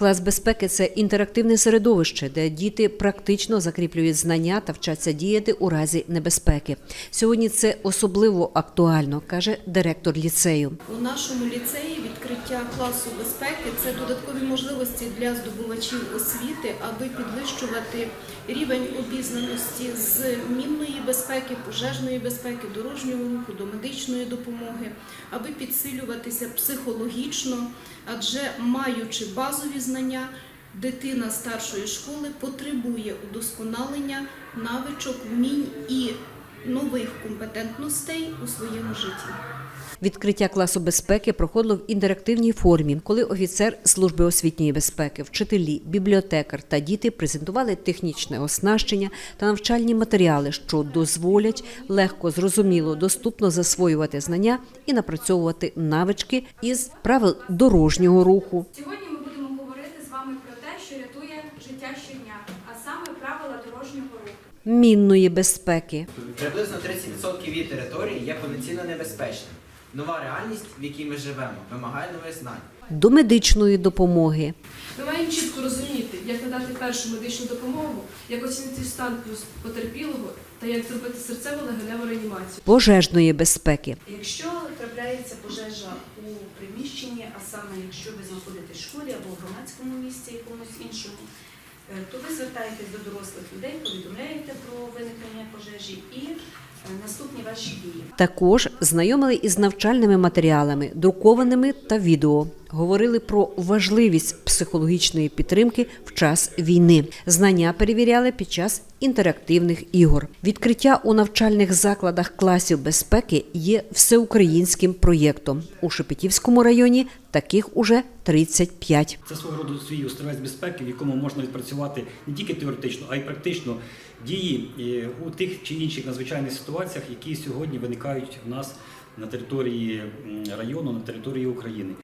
Клас безпеки це інтерактивне середовище, де діти практично закріплюють знання та вчаться діяти у разі небезпеки. Сьогодні це особливо актуально, каже директор ліцею. У нашому ліцеї відкриття класу безпеки це додаткові можливості для здобувачів освіти, аби підвищувати рівень обізнаності з мінної безпеки, пожежної безпеки, дорожнього руху, до медичної допомоги, аби підсилюватися психологічно, адже маючи базові знання. Дитина старшої школи потребує удосконалення навичок, вмінь і нових компетентностей у своєму житті. Відкриття класу безпеки проходило в інтерактивній формі, коли офіцер служби освітньої безпеки, вчителі, бібліотекар та діти презентували технічне оснащення та навчальні матеріали, що дозволять легко, зрозуміло, доступно засвоювати знання і напрацьовувати навички із правил дорожнього руху. Сьогодні ми будемо говорити з вами про те, що рятує життя щодня, а саме правила дорожнього руху. Мінної безпеки. Приблизно 30% її території є потенційно небезпечним. Нова реальність, в якій ми живемо, вимагає нових знань. До медичної допомоги, Ми маємо чітко розуміти, як надати першу медичну допомогу, як оцінити стан потерпілого та як зробити серцево-легеневу реанімацію. пожежної безпеки, Якщо трапляється пожежа у приміщенні, а саме якщо ви знаходитесь в школі або в громадському місці якомусь іншому, то ви звертаєтесь до дорослих людей, повідомляєте про виникнення пожежі і е, наступні ваші дії. Також знайомили із навчальними матеріалами, друкованими та відео. Говорили про важливість психологічної підтримки в час війни. Знання перевіряли під час інтерактивних ігор. Відкриття у навчальних закладах класів безпеки є всеукраїнським проєктом. У Шепетівському районі таких уже 35. Це свого роду свій острівець безпеки, в якому можна відпрацювати не тільки теоретично, а й практично дії е, у тих чи інших надзвичайних ситуаціях, які сьогодні виникають у нас на території району, на території України.